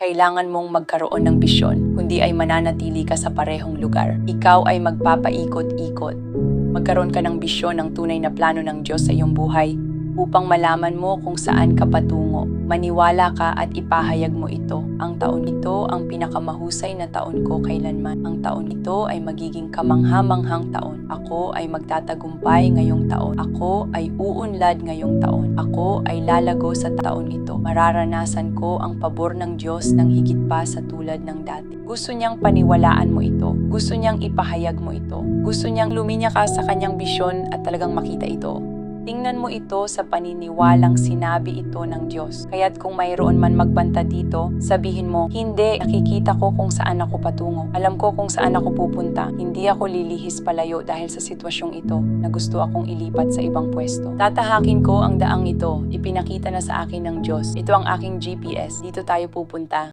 kailangan mong magkaroon ng bisyon, kundi ay mananatili ka sa parehong lugar. Ikaw ay magpapaikot-ikot. Magkaroon ka ng bisyon ng tunay na plano ng Diyos sa iyong buhay upang malaman mo kung saan ka patungo. Maniwala ka at ipahayag mo ito. Ang taon ito ang pinakamahusay na taon ko kailanman. Ang taon ito ay magiging kamangha-manghang taon. Ako ay magtatagumpay ngayong taon. Ako ay uunlad ngayong taon. Ako ay lalago sa taon ito. Mararanasan ko ang pabor ng Diyos ng higit pa sa tulad ng dati. Gusto niyang paniwalaan mo ito. Gusto niyang ipahayag mo ito. Gusto niyang luminya ka sa kanyang bisyon at talagang makita ito. Tingnan mo ito sa paniniwalang sinabi ito ng Diyos. Kaya't kung mayroon man magbanta dito, sabihin mo, hindi, nakikita ko kung saan ako patungo. Alam ko kung saan ako pupunta. Hindi ako lilihis palayo dahil sa sitwasyong ito na gusto akong ilipat sa ibang pwesto. Tatahakin ko ang daang ito. Ipinakita na sa akin ng Diyos. Ito ang aking GPS. Dito tayo pupunta.